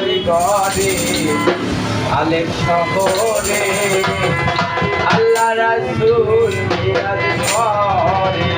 ঘরে আলেক শহরে আল্লাহ রাসুল মিরাজ ঘরে।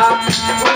Oh,